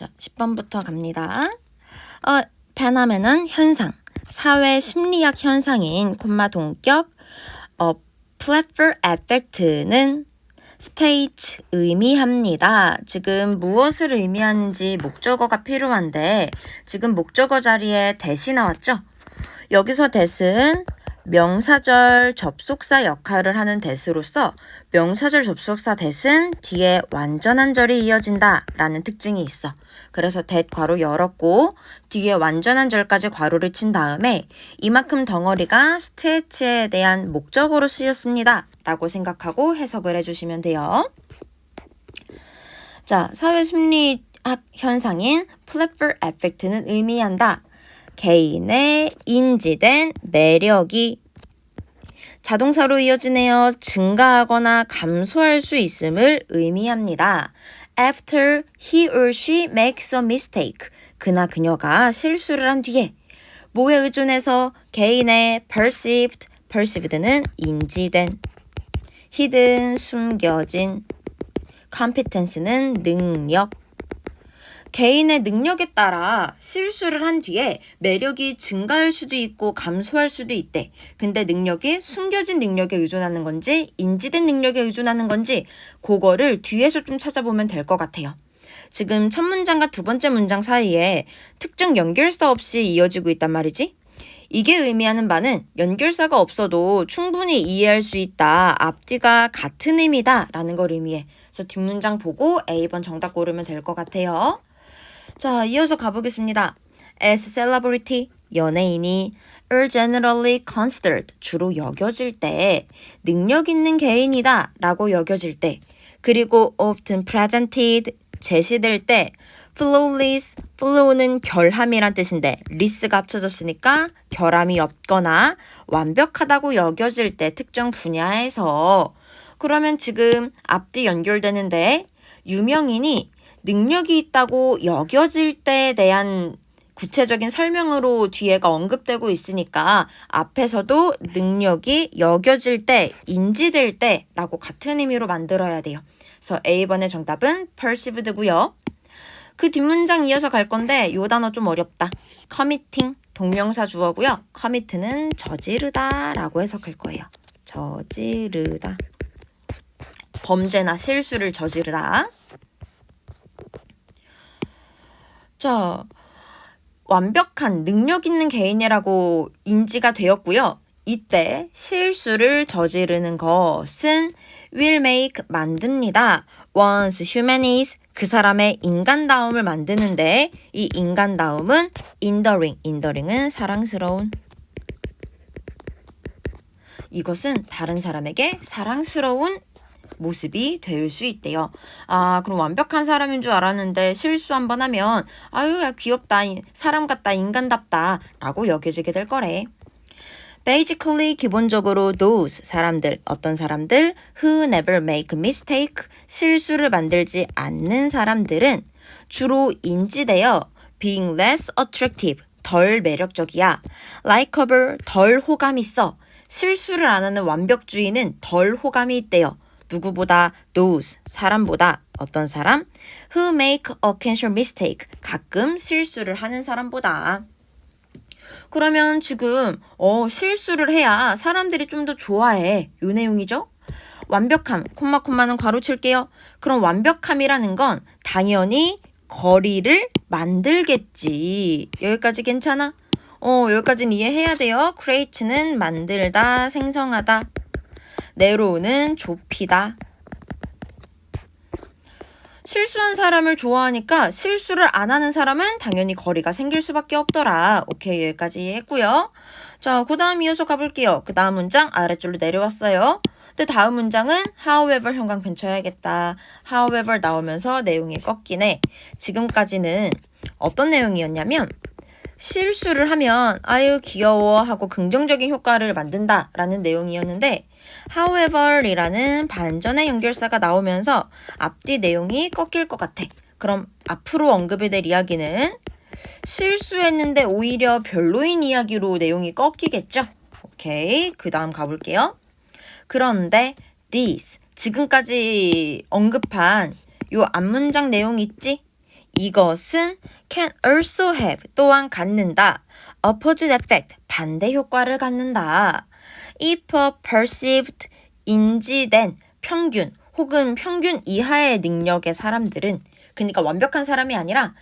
자, 10번부터 갑니다. 어, 페나메는 현상, 사회 심리학 현상인 콤마 동격 어, 플랫플 에펙트는 스테이트 의미합니다. 지금 무엇을 의미하는지 목적어가 필요한데 지금 목적어 자리에 대시 나왔죠? 여기서 대스는 명사절 접속사 역할을 하는 대스로서 명사절 접속사 대스는 뒤에 완전한 절이 이어진다 라는 특징이 있어. 그래서 대 괄호 열었고 뒤에 완전한 절까지 괄호를 친 다음에 이만큼 덩어리가 스테이츠에 대한 목적어로 쓰였습니다 라고 생각하고 해석을 해주시면 돼요. 자, 사회심리학 현상인 플랫플 에펙트는 의미한다. 개인의 인지된 매력이 자동사로 이어지네요. 증가하거나 감소할 수 있음을 의미합니다. After he or she makes a mistake. 그나 그녀가 실수를 한 뒤에 뭐에 의존해서 개인의 perceived, perceived는 인지된, hidden, 숨겨진, competence는 능력, 개인의 능력에 따라 실수를 한 뒤에 매력이 증가할 수도 있고 감소할 수도 있대. 근데 능력이 숨겨진 능력에 의존하는 건지 인지된 능력에 의존하는 건지 그거를 뒤에서 좀 찾아보면 될 것 같아요. 지금 첫 문장과 두 번째 문장 사이에 특정 연결사 없이 이어지고 있단 말이지. 이게 의미하는 바는 연결사가 없어도 충분히 이해할 수 있다. 앞뒤가 같은 의미다. 라는 걸 의미해. 그래서 뒷문장 보고 A번 정답 고르면 될 것 같아요. 자, 이어서 가보겠습니다. As celebrity, 연예인이 are generally considered, 주로 여겨질 때, 능력 있는 개인이다 라고 여겨질 때, 그리고 often presented, 제시될 때, flawless, flaw는 결함이란 뜻인데, less가 합쳐졌으니까 결함이 없거나 완벽하다고 여겨질 때 특정 분야에서, 그러면 지금 앞뒤 연결되는데, 유명인이 능력이 있다고 여겨질 때에 대한 구체적인 설명으로 뒤에가 언급되고 있으니까 앞에서도 능력이 여겨질 때, 인지될 때라고 같은 의미로 만들어야 돼요. 그래서 A번의 정답은 perceived고요. 그 뒷문장 이어서 갈 건데 요 단어 좀 어렵다. committing 동명사 주어고요. commit는 저지르다라고 해석할 거예요. 저지르다. 범죄나 실수를 저지르다. 자, 완벽한 능력 있는 개인이라고 인지가 되었고요. 이때 실수를 저지르는 것은 will make 만듭니다. once human is 그 사람의 인간다움을 만드는데 이 인간다움은 endearing, endearing은 사랑스러운 이것은 다른 사람에게 사랑스러운 모습이 될 수 있대요. 아, 그럼 완벽한 사람인 줄 알았는데 실수 한번 하면 아유, 야, 귀엽다, 사람 같다, 인간답다 라고 여겨지게 될 거래. Basically, 기본적으로 those 사람들, 어떤 사람들 who never make mistake, 실수를 만들지 않는 사람들은 주로 인지되어 being less attractive, 덜 매력적이야. likeable, 덜 호감 있어. 실수를 안 하는 완벽주의는 덜 호감이 있대요. 누구보다 those 사람보다 어떤 사람? Who make occasional mistake 가끔 실수를 하는 사람보다. 그러면 지금 어 실수를 해야 사람들이 좀 더 좋아해. 요 내용이죠? 완벽함 콤마 콤마는 괄호 칠게요. 그럼 완벽함이라는 건 당연히 거리를 만들겠지. 여기까지 괜찮아? 어 여기까지는 이해해야 돼요. Create는 만들다 생성하다 내로우는 좁히다. 실수한 사람을 좋아하니까 실수를 안 하는 사람은 당연히 거리가 생길 수밖에 없더라. 오케이, 여기까지 했고요. 자, 그 다음 이어서 가볼게요. 그 다음 문장 아래줄로 내려왔어요. 근데 다음 문장은 however 형광 펜 쳐야겠다. however 나오면서 내용이 꺾이네. 지금까지는 어떤 내용이었냐면 실수를 하면 아유 귀여워 하고 긍정적인 효과를 만든다 라는 내용이었는데 however이라는 반전의 연결사가 나오면서 앞뒤 내용이 꺾일 것 같아. 그럼 앞으로 언급이 될 이야기는 실수했는데 오히려 별로인 이야기로 내용이 꺾이겠죠? 오케이. 그 다음 가볼게요. 그런데 this 지금까지 언급한 요 앞문장 내용 있지? 이것은 can also have 또한 갖는다. opposite effect 반대 효과를 갖는다. A perceived 인지된 평균 혹은 평균 이하의 능력의 사람들은 그러니까 완벽한 사람이 아니라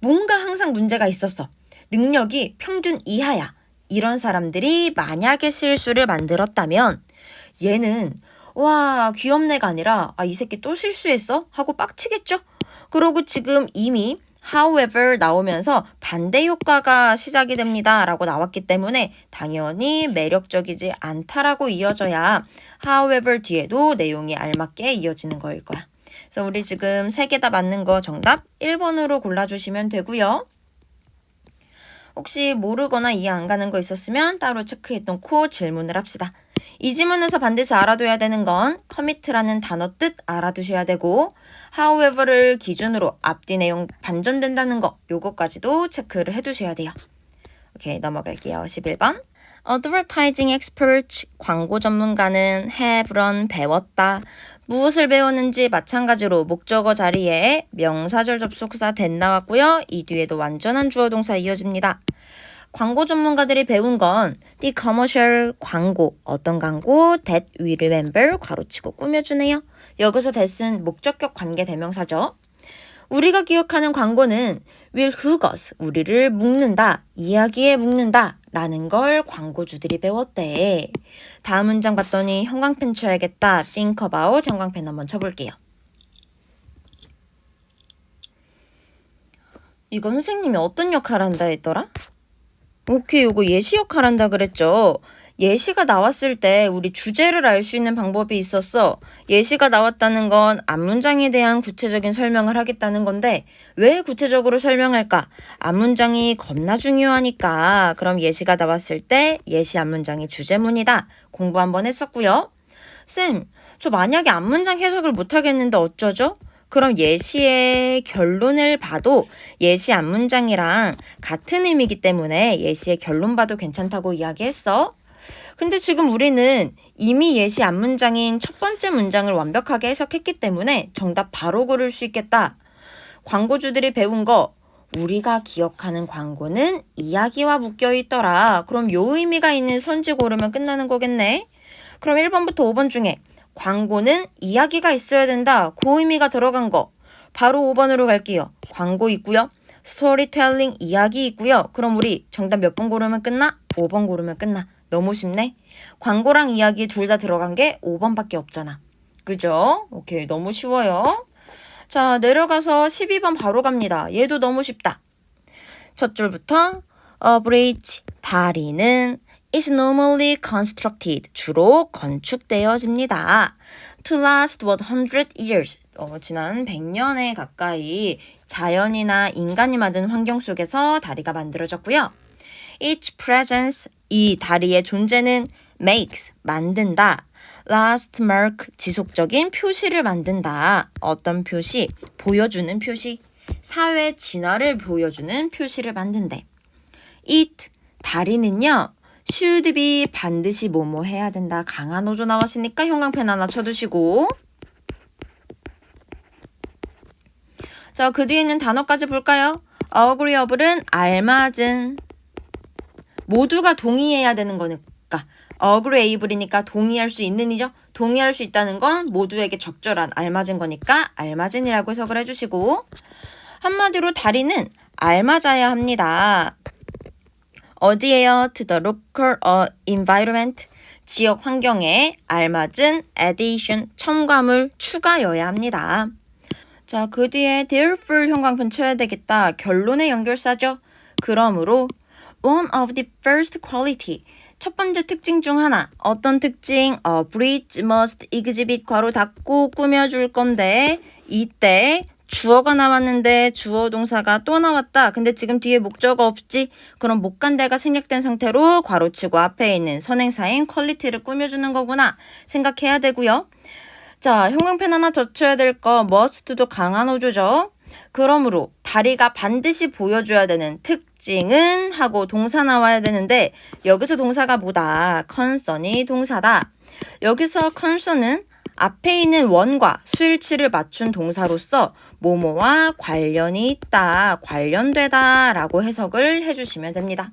뭔가 항상 문제가 있었어. 능력이 평균 이하야. 이런 사람들이 만약에 실수를 만들었다면 얘는 와 귀엽네가 아니라 아 이 새끼 또 실수했어? 하고 빡치겠죠? 그러고 지금 이미 however 나오면서 반대 효과가 시작이 됩니다. 라고 나왔기 때문에 당연히 매력적이지 않다라고 이어져야 however 뒤에도 내용이 알맞게 이어지는 거일 거야. 그래서 우리 지금 세 개 다 맞는 거 정답 1번으로 골라주시면 되고요. 혹시 모르거나 이해 안 가는 거 있었으면 따로 체크해 놓고 질문을 합시다. 이 지문에서 반드시 알아둬야 되는 건 commit라는 단어 뜻 알아두셔야 되고 however를 기준으로 앞뒤 내용 반전된다는 거 요거까지도 체크를 해두셔야 돼요. 오케이 넘어갈게요. 11번 Advertising experts 광고 전문가는 have run 배웠다. 무엇을 배웠는지 마찬가지로 목적어 자리에 명사절 접속사 된 나왔고요. 이 뒤에도 완전한 주어 동사 이어집니다. 광고 전문가들이 배운 건 the commercial 광고 어떤 광고 that we remember 괄호치고 꾸며주네요. 여기서 that은 목적격 관계 대명사죠. 우리가 기억하는 광고는 will hook us 우리를 묶는다 이야기에 묶는다 라는 걸 광고주들이 배웠대. 다음 문장 봤더니 형광펜 쳐야겠다. think about 형광펜 한번 쳐볼게요. 이거 선생님이 어떤 역할 한다 했더라? 오케이, 요거 예시 역할 한다 그랬죠. 예시가 나왔을 때 우리 주제를 알 수 있는 방법이 있었어. 예시가 나왔다는 건 앞문장에 대한 구체적인 설명을 하겠다는 건데 왜 구체적으로 설명할까? 앞문장이 겁나 중요하니까. 그럼 예시가 나왔을 때 예시 앞문장이 주제문이다. 공부 한번 했었고요. 쌤, 저 만약에 앞문장 해석을 못하겠는데 어쩌죠? 그럼 예시의 결론을 봐도 예시 앞문장이랑 같은 의미이기 때문에 예시의 결론 봐도 괜찮다고 이야기했어. 근데 지금 우리는 이미 예시 앞문장인 첫 번째 문장을 완벽하게 해석했기 때문에 정답 바로 고를 수 있겠다. 광고주들이 배운 거 우리가 기억하는 광고는 이야기와 묶여 있더라. 그럼 요 의미가 있는 선지 고르면 끝나는 거겠네. 그럼 1번부터 5번 중에 광고는 이야기가 있어야 된다. 그 의미가 들어간 거. 바로 5번으로 갈게요. 광고 있고요. 스토리텔링 이야기 있고요. 그럼 우리 정답 몇 번 고르면 끝나? 5번 고르면 끝나. 너무 쉽네. 광고랑 이야기 둘 다 들어간 게 5번밖에 없잖아. 그죠? 오케이. 너무 쉬워요. 자, 내려가서 12번 바로 갑니다. 얘도 너무 쉽다. 첫 줄부터 a bridge 다리는 is normally constructed 주로 건축되어집니다. To last 100 years 어, 지난 100년에 가까이 자연이나 인간이 만든 환경 속에서 다리가 만들어졌고요. Each presence 이 다리의 존재는 makes 만든다. last mark 지속적인 표시를 만든다. 어떤 표시? 보여주는 표시. 사회 진화를 보여주는 표시를 만든대. it 다리는요. should be 반드시 뭐뭐 해야 된다. 강한 어조 나왔으니까 형광펜 하나 쳐두시고 자, 그 뒤에 있는 단어까지 볼까요? agreeable은 알맞은 모두가 동의해야 되는 거니까 agreeable이니까 동의할 수 있는 이죠. 동의할 수 있다는 건 모두에게 적절한 알맞은 거니까 알맞은이라고 해석을 해주시고 한마디로 다리는 알맞아야 합니다. 어디에요? To the local uh, environment. 지역 환경에 알맞은 addition, 첨가물, 추가여야 합니다. 자, 그 뒤에 therefore 형광펜 쳐야 되겠다. 결론의 연결사죠. 그러므로 one of the first quality. 첫 번째 특징 중 하나. 어떤 특징? A bridge must exhibit 괄호 닫고 꾸며줄 건데 이때 주어가 나왔는데 주어 동사가 또 나왔다. 근데 지금 뒤에 목적어 없지? 그럼 목간대가 생략된 상태로 괄호치고 앞에 있는 선행사인 퀄리티를 꾸며주는 거구나 생각해야 되고요. 자, 형광펜 하나 젖혀야 될 거 must도 강한 어조죠. 그러므로 다리가 반드시 보여줘야 되는 특징은 하고 동사 나와야 되는데 여기서 동사가 뭐다? concern이 동사다. 여기서 concern은 앞에 있는 원과 수일치를 맞춘 동사로서 뭐뭐와 관련이 있다, 관련되다 라고 해석을 해주시면 됩니다.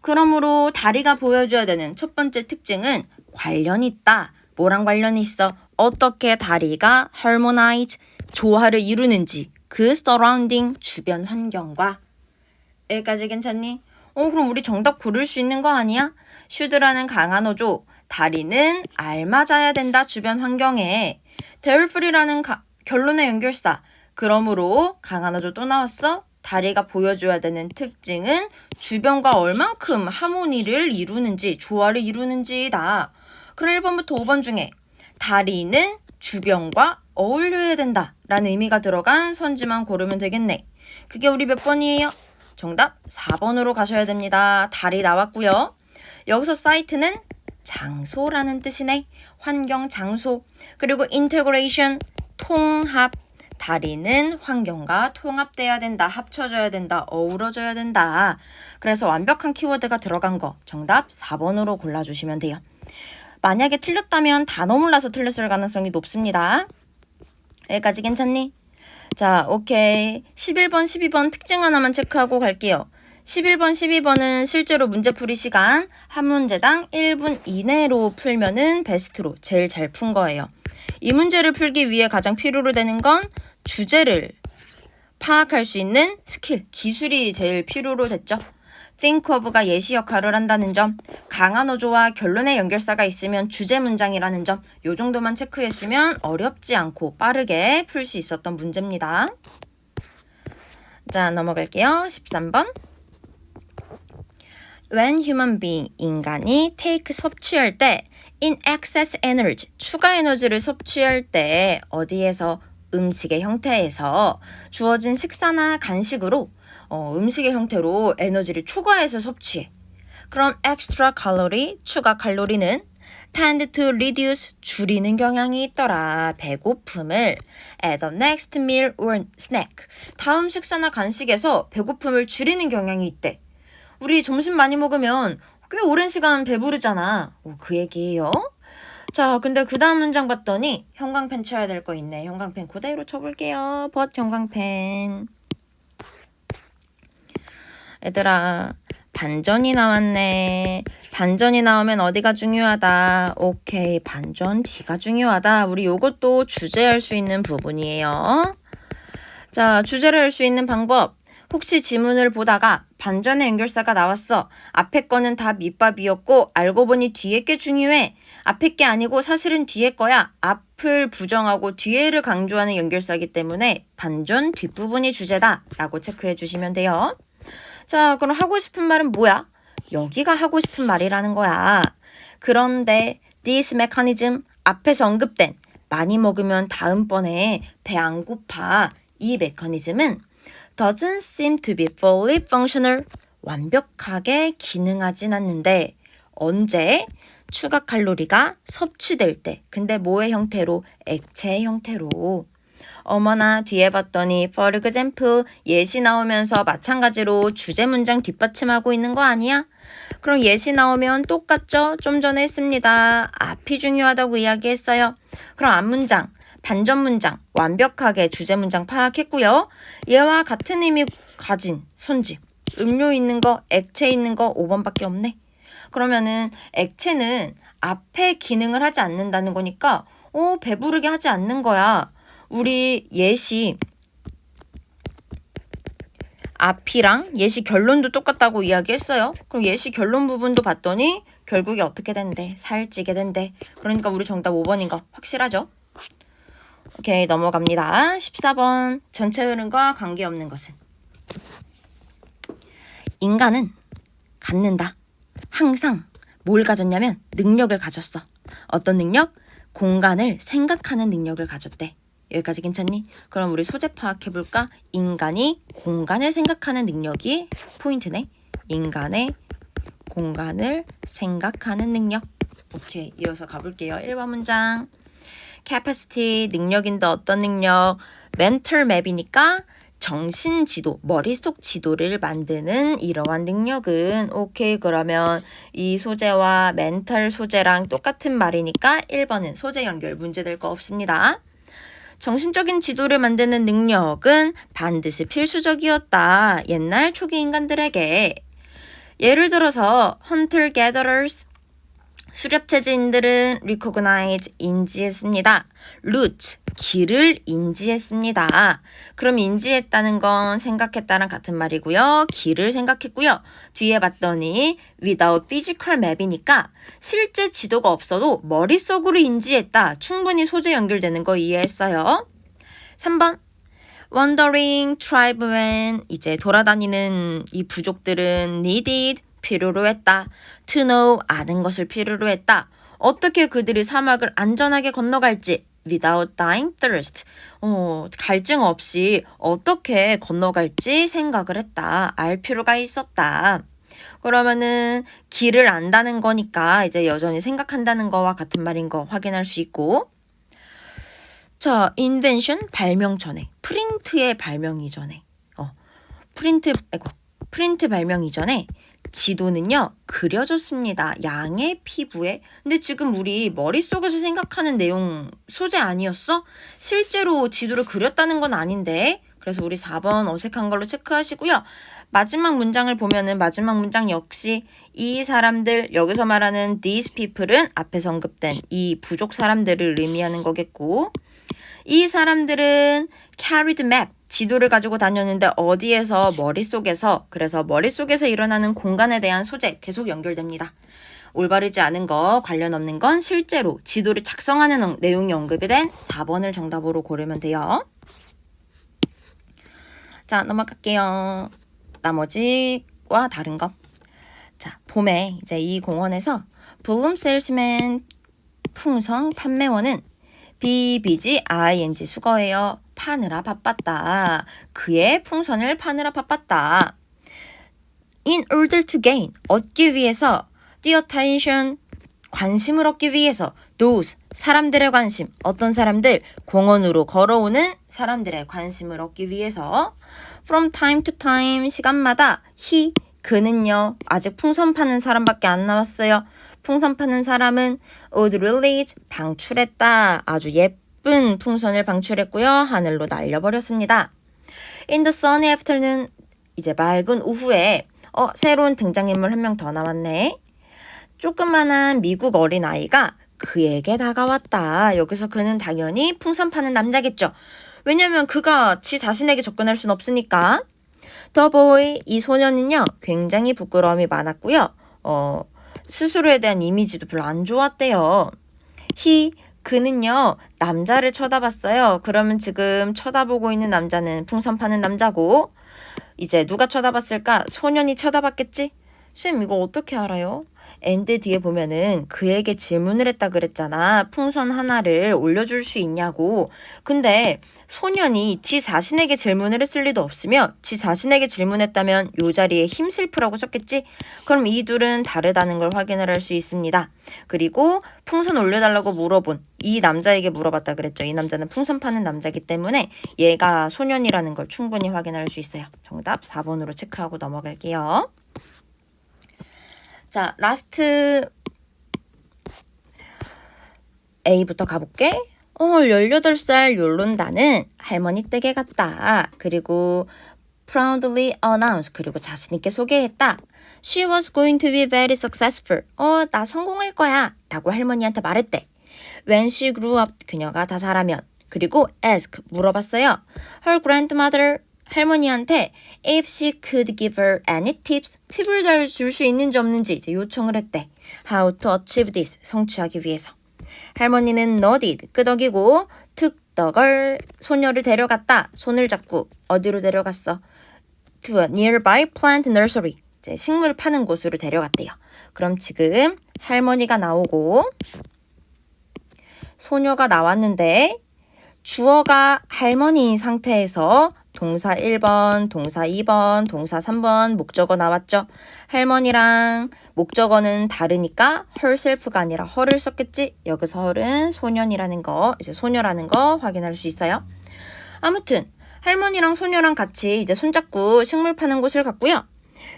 그러므로 다리가 보여줘야 되는 첫 번째 특징은 관련이 있다. 뭐랑 관련이 있어? 어떻게 다리가 harmonize, 조화를 이루는지 그 surrounding, 주변 환경과 여기까지 괜찮니? 어, 그럼 우리 정답 고를 수 있는 거 아니야? 슈드라는 강한 어조, 다리는 알맞아야 된다 주변 환경에. 가- 결론의 연결사. 그러므로 강한 어조 또 나왔어? 다리가 보여줘야 되는 특징은 주변과 얼만큼 하모니를 이루는지, 조화를 이루는지다. 그럼 1번부터 5번 중에 다리는 주변과 어울려야 된다. 라는 의미가 들어간 선지만 고르면 되겠네. 그게 우리 몇 번이에요? 정답 4번으로 가셔야 됩니다. 다리 나왔고요. 여기서 사이트는 장소라는 뜻이네. 환경 장소. 그리고 인테그레이션 통합. 다리는 환경과 통합돼야 된다. 합쳐져야 된다. 어우러져야 된다. 그래서 완벽한 키워드가 들어간 거 정답 4번으로 골라 주시면 돼요. 만약에 틀렸다면 단어 몰라서 틀렸을 가능성이 높습니다. 여기까지 괜찮니? 자, 오케이. 11번, 12번 특징 하나만 체크하고 갈게요. 11번, 12번은 실제로 문제풀이 시간 한 문제당 1분 이내로 풀면은 베스트로 제일 잘 푼 거예요. 이 문제를 풀기 위해 가장 필요로 되는 건 주제를 파악할 수 있는 스킬, 기술이 제일 필요로 됐죠. Of가 예시 역할을 한다는 점, 강한 어조와 결론의 연결사가 있으면 주제 문장이라는 점, 요 정도만 체크했으면 어렵지 않고 빠르게 풀 수 있었던 문제입니다. 자, 넘어갈게요. 13번. When human being, 인간이 take 섭취할 때 in excess energy, 추가 에너지를 섭취할 때 어디에서 음식의 형태에서 주어진 식사나 간식으로 어, 음식의 형태로 에너지를 초과해서 섭취해. 그럼 extra calorie, 추가 칼로리는 tend to reduce, 줄이는 경향이 있더라. 배고픔을 at the next meal or snack. 다음 식사나 간식에서 배고픔을 줄이는 경향이 있대. 우리 점심 많이 먹으면 꽤 오랜 시간 배부르잖아. 오, 그 얘기예요. 자, 근데 그 다음 문장 봤더니 형광펜 쳐야 될 거 있네. 형광펜 그대로 쳐볼게요. 벗 형광펜. 얘들아, 반전이 나왔네. 반전이 나오면 어디가 중요하다. 오케이, 반전 뒤가 중요하다. 우리 요것도 주제할 수 있는 부분이에요. 자, 주제를 할 수 있는 방법. 혹시 지문을 보다가 반전의 연결사가 나왔어. 앞에 거는 다 밑밥이었고 알고 보니 뒤에 게 중요해. 앞에 게 아니고 사실은 뒤에 거야. 앞을 부정하고 뒤에를 강조하는 연결사이기 때문에 반전 뒷부분이 주제다. 라고 체크해 주시면 돼요. 자, 그럼 하고 싶은 말은 뭐야? 여기가 하고 싶은 말이라는 거야. 그런데 this mechanism 앞에서 언급된 많이 먹으면 다음번에 배 안 고파 이 메커니즘은 doesn't seem to be fully functional 완벽하게 기능하진 않는데 언제 추가 칼로리가 섭취될 때 근데 뭐의 형태로 액체 형태로 어머나 뒤에 봤더니 for example 예시 나오면서 마찬가지로 주제 문장 뒷받침하고 있는 거 아니야? 그럼 예시 나오면 똑같죠? 좀 전에 했습니다. 앞이 중요하다고 이야기했어요. 그럼 앞 문장, 반전 문장 완벽하게 주제 문장 파악했고요. 얘와 같은 의미 가진 선지 음료 있는 거, 액체 있는 거 5번밖에 없네. 그러면은 액체는 앞에 기능을 하지 않는다는 거니까 어, 배부르게 하지 않는 거야. 우리 예시 앞이랑 예시 결론도 똑같다고 이야기했어요. 그럼 예시 결론 부분도 봤더니 결국에 어떻게 된대? 살찌게 된대. 그러니까 우리 정답 5번인 거 확실하죠? 오케이 넘어갑니다. 14번 전체 흐름과 관계없는 것은 인간은 갖는다. 항상 뭘 가졌냐면 능력을 가졌어. 어떤 능력? 공간을 생각하는 능력을 가졌대. 여기까지 괜찮니? 그럼 우리 소재 파악해볼까? 인간이 공간을 생각하는 능력이 포인트네. 인간의 공간을 생각하는 능력. 오케이, 이어서 가볼게요. 1번 문장. capacity, 능력인데 어떤 능력? mental map이니까 정신 지도, 머릿속 지도를 만드는 이러한 능력은 오케이 그러면 이 소재와 멘탈 소재랑 똑같은 말이니까 1번은 소재 연결 문제 될 거 없습니다. 정신적인 지도를 만드는 능력은 반드시 필수적이었다. 옛날 초기 인간들에게. 예를 들어서 hunter gatherers 수렵체제인들은 recognize 인지했습니다. route 길을 인지했습니다. 그럼 인지했다는 건 생각했다랑 같은 말이고요. 길을 생각했고요. 뒤에 봤더니 without physical map이니까 실제 지도가 없어도 머릿속으로 인지했다. 충분히 소재 연결되는 거 이해했어요. 3번 wandering tribemen 이제 돌아다니는 이 부족들은 needed 필요로 했다. to know 아는 것을 필요로 했다. 어떻게 그들이 사막을 안전하게 건너갈지 without dying thirst 어, 갈증 없이 어떻게 건너갈지 생각을 했다. 알 필요가 있었다. 그러면은 길을 안다는 거니까 이제 여전히 생각한다는 거와 같은 말인 거 확인할 수 있고 자, 인벤션 발명 전에 프린트의 발명 이전에 어, 프린트 아이고 프린트 발명 이전에 지도는요 그려졌습니다. 양의 피부에. 근데 지금 우리 머릿속에서 생각하는 내용 소재 아니었어? 실제로 지도를 그렸다는 건 아닌데. 그래서 우리 4번 어색한 걸로 체크하시고요. 마지막 문장을 보면은 마지막 문장 역시 이 사람들 여기서 말하는 these people은 앞에서 언급된 이 부족 사람들을 의미하는 거겠고 이 사람들은 carried map 지도를 가지고 다녔는데 어디에서 머릿속에서 그래서 머릿속에서 일어나는 공간에 대한 소재 계속 연결됩니다. 올바르지 않은 거 관련 없는 건 실제로 지도를 작성하는 내용이 언급이 된 4번을 정답으로 고르면 돼요. 자 넘어갈게요. 나머지와 다른 것. 자 봄에 이제 이 공원에서 블룸 세일스맨 풍성 판매원은 BBG ING 수거예요. 파느라 바빴다. 그의 풍선을 파느라 바빴다. In order to gain, 얻기 위해서, the attention, 관심을 얻기 위해서, those, 사람들의 관심, 어떤 사람들, 공원으로 걸어오는 사람들의 관심을 얻기 위해서, from time to time, 시간마다, he, 그는요, 아직 풍선 파는 사람밖에 안 나왔어요. 풍선 파는 사람은 would release, 방출했다. 아주 예쁜 풍선을 방출했고요. 하늘로 날려버렸습니다. In the sunny afternoon, 이제 맑은 오후에 어, 새로운 등장인물 한 명 더 나왔네. 조그만한 미국 어린아이가 그에게 다가왔다. 여기서 그는 당연히 풍선 파는 남자겠죠. 왜냐면 그가 지 자신에게 접근할 순 없으니까. 더 보이, 이 소년은요, 굉장히 부끄러움이 많았고요. 어, 스스로에 대한 이미지도 별로 안 좋았대요. he, 그는요, 남자를 쳐다봤어요. 그러면 지금 쳐다보고 있는 남자는 풍선 파는 남자고, 이제 누가 쳐다봤을까? 소년이 쳐다봤겠지? 쌤, 이거 어떻게 알아요? 엔드 뒤에 보면은 그에게 질문을 했다 그랬잖아. 풍선 하나를 올려줄 수 있냐고. 근데 소년이 지 자신에게 질문을 했을 리도 없으며 지 자신에게 질문했다면 요 자리에 힘슬프라고 썼겠지? 그럼 이 둘은 다르다는 걸 확인을 할 수 있습니다. 그리고 풍선 올려달라고 물어본 이 남자에게 물어봤다 그랬죠. 이 남자는 풍선 파는 남자이기 때문에 얘가 소년이라는 걸 충분히 확인할 수 있어요. 정답 4번으로 체크하고 넘어갈게요. 자, 라스트 A부터 가볼게. 어, 18살 욜론다는 할머니 댁에 갔다. 그리고 proudly announce 그리고 자신 있게 소개했다. She was going to be very successful. 어, 나 성공할 거야. 라고 할머니한테 말했대. When she grew up, 그녀가 다 자라면. 그리고 ask, 물어봤어요. Her grandmother, 할머니한테 if she could give her any tips, 팁을 줄 수 있는지 없는지 이제 요청을 했대. How to achieve this, 성취하기 위해서. 할머니는 nodded, 끄덕이고 took the girl, 소녀를 데려갔다. 손을 잡고 어디로 데려갔어? To a nearby plant nursery, 이제 식물 파는 곳으로 데려갔대요. 그럼 지금 할머니가 나오고 소녀가 나왔는데 주어가 할머니인 상태에서 동사 1번, 동사 2번, 동사 3번, 목적어 나왔죠? 할머니랑 목적어는 다르니까 herself가 아니라 her을 썼겠지? 여기서 her은 소년이라는 거, 이제 소녀라는 거 확인할 수 있어요. 아무튼 할머니랑 소녀랑 같이 이제 손잡고 식물 파는 곳을 갔고요.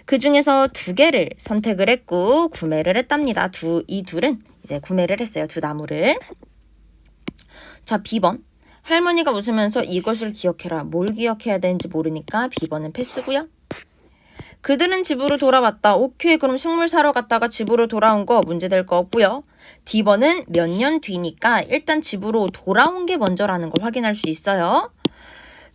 그 중에서 두 개를 선택을 했고 구매를 했답니다. 두, 이 둘은 이제 구매를 했어요. 두 나무를. 자, B번. 할머니가 웃으면서 이것을 기억해라. 뭘 기억해야 되는지 모르니까 B번은 패스고요. 그들은 집으로 돌아왔다. 오케이, 그럼 식물 사러 갔다가 집으로 돌아온 거 문제될 거 없고요. D번은 몇 년 뒤니까 일단 집으로 돌아온 게 먼저라는 걸 확인할 수 있어요.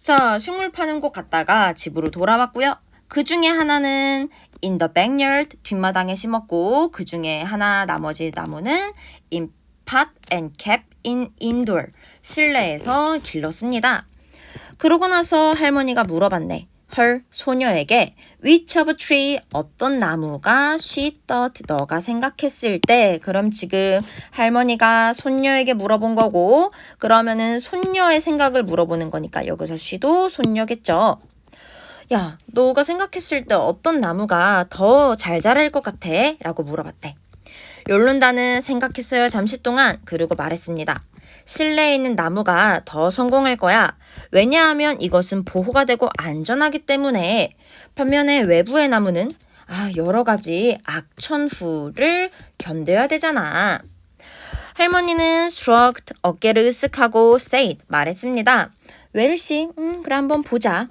자, 식물 파는 곳 갔다가 집으로 돌아왔고요. 그 중에 하나는 in the backyard 뒷마당에 심었고 그 중에 하나 나머지 나무는 in pot and kept in indoor 실내에서 길렀습니다. 그러고 나서 할머니가 물어봤네. 헐 소녀에게 which of tree 어떤 나무가 she thought 너가 생각했을 때 그럼 지금 할머니가 손녀에게 물어본 거고 그러면은 손녀의 생각을 물어보는 거니까 여기서 she도 손녀겠죠. 야, 너가 생각했을 때 어떤 나무가 더 잘 자랄 것 같아? 라고 물어봤대. 욜론다는 생각했어요 잠시 동안 그리고 말했습니다. 실내에 있는 나무가 더 성공할 거야. 왜냐하면 이것은 보호가 되고 안전하기 때문에 반면에 외부의 나무는 아, 여러 가지 악천후를 견뎌야 되잖아. 할머니는 shrugged 어깨를 으쓱하고 said 말했습니다. 웰씨 음, 그래 한번 보자.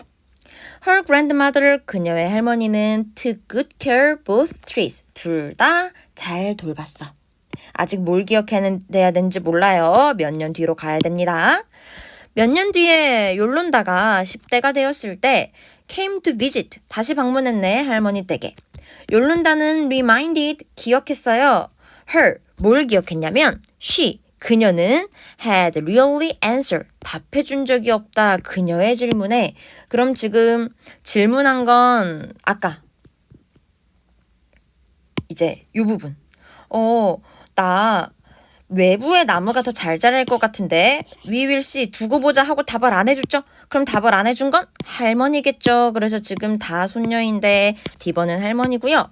Her grandmother 그녀의 할머니는 took good care both trees 둘 다 잘 돌봤어. 아직 뭘 기억해야 되는지 몰라요. 몇 년 뒤로 가야 됩니다. 몇 년 뒤에 욜론다가 10대가 되었을 때 came to visit 다시 방문했네 할머니 댁에. 욜론다는 reminded 기억했어요. her 뭘 기억했냐면 she 그녀는 had really answered 답해준 적이 없다 그녀의 질문에 그럼 지금 질문한 건 아까 이제 이 부분 어 나 외부의 나무가 더 잘 자랄 것 같은데 위윌 씨 두고 보자 하고 답을 안 해줬죠? 그럼 답을 안 해준 건 할머니겠죠. 그래서 지금 다 손녀인데 디버는 할머니고요.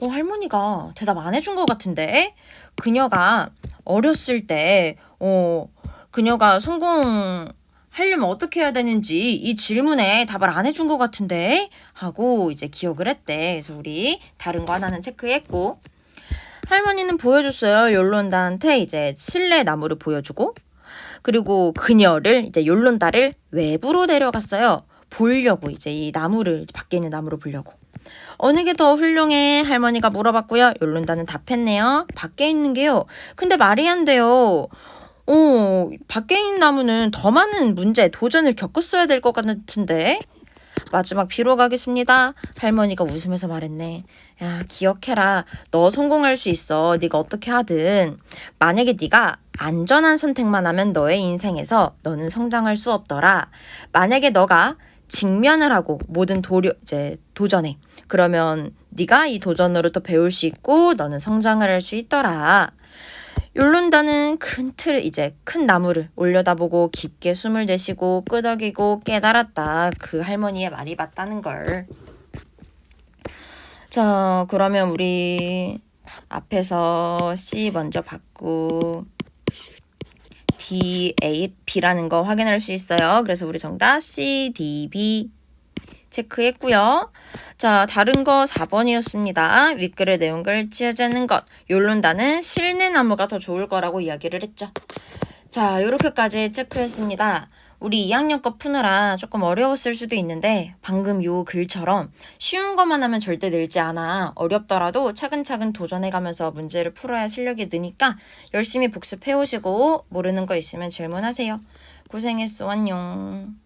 어, 할머니가 대답 안 해준 것 같은데 그녀가 어렸을 때 어, 그녀가 성공 하려면 어떻게 해야 되는지 이 질문에 답을 안 해준 것 같은데 하고 이제 기억을 했대. 그래서 우리 다른 거 하나는 체크했고 할머니는 보여줬어요. 욜론다한테 이제 실내 나무를 보여주고 그리고 그녀를 이제 욜론다를 외부로 데려갔어요. 보려고 이제 이 나무를 밖에 있는 나무를 보려고. 어느 게 더 훌륭해? 할머니가 물어봤고요. 욜론다는 답했네요. 밖에 있는 게요. 근데 말이 안 돼요. 어, 밖에 있는 나무는 더 많은 문제, 도전을 겪었어야 될 것 같은데. 마지막 비로 가겠습니다. 할머니가 웃으면서 말했네. 야, 기억해라. 너 성공할 수 있어. 네가 어떻게 하든. 만약에 네가 안전한 선택만 하면 너의 인생에서 너는 성장할 수 없더라. 만약에 너가 직면을 하고 모든 도려 이제 도전해. 그러면 네가 이 도전으로 또 배울 수 있고 너는 성장을 할 수 있더라. 욜론다는 큰 틀, 이제 큰 나무를 올려다보고 깊게 숨을 내쉬고 끄덕이고 깨달았다. 그 할머니의 말이 맞다는 걸. 자, 그러면 우리 앞에서 C 먼저 받고 D, A, B라는 거 확인할 수 있어요. 그래서 우리 정답 C, D, B 체크했고요. 자, 다른 거 4번이었습니다. 윗글의 내용을 않는 것. 욜론다는 실내 나무가 더 좋을 거라고 이야기를 했죠. 자, 요렇게까지 체크했습니다. 우리 2학년 거 푸느라 조금 어려웠을 수도 있는데 방금 요 글처럼 쉬운 것만 하면 절대 늘지 않아. 어렵더라도 차근차근 도전해가면서 문제를 풀어야 실력이 느니까 열심히 복습해 오시고 모르는 거 있으면 질문하세요. 고생했어. 안녕.